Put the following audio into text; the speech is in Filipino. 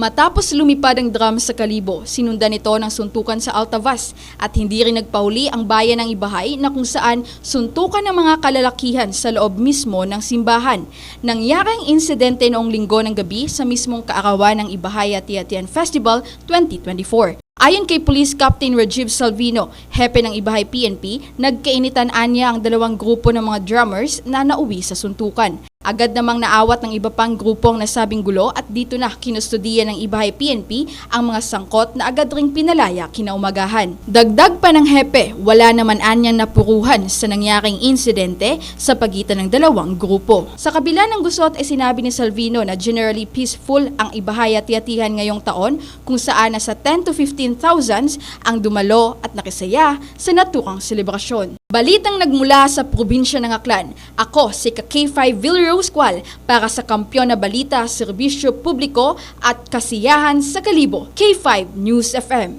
Matapos lumipad ang drum sa Kalibo, sinundan ito ng suntukan sa Altavas at hindi rin nagpauli ang bayan ng Ibahay na kung saan suntukan ng mga kalalakihan sa loob mismo ng simbahan. Nangyaring insidente noong linggo ng gabi sa mismong kaarawan ng Ibahay at Tiatian Festival 2024. Ayon kay Police Captain Rajiv Salvino, hepe ng Ibahay PNP, nagkainitan anya ang dalawang grupo ng mga drummers na nauwi sa suntukan. Agad namang naawat ng iba pang grupo ang nasabing gulo at dito na kinustudiya ng Ibahay PNP ang mga sangkot na agad ring pinalaya kinaumagahan. Dagdag pa ng hepe, wala naman anyang napuruhan sa nangyaring insidente sa pagitan ng dalawang grupo. Sa kabila ng gusot ay sinabi ni Salvino na generally peaceful ang Ibahay at Tiyatihan ngayong taon kung saan nasa 10 to 15 thousands ang dumalo at nakisaya sa naturang selebrasyon. Balitang nagmula sa probinsya ng Aklan, ako si K5 Villarose Qual para sa Kampyon na Balita, Serbisyo Publiko at Kasiyahan sa Kalibo, K5 News FM.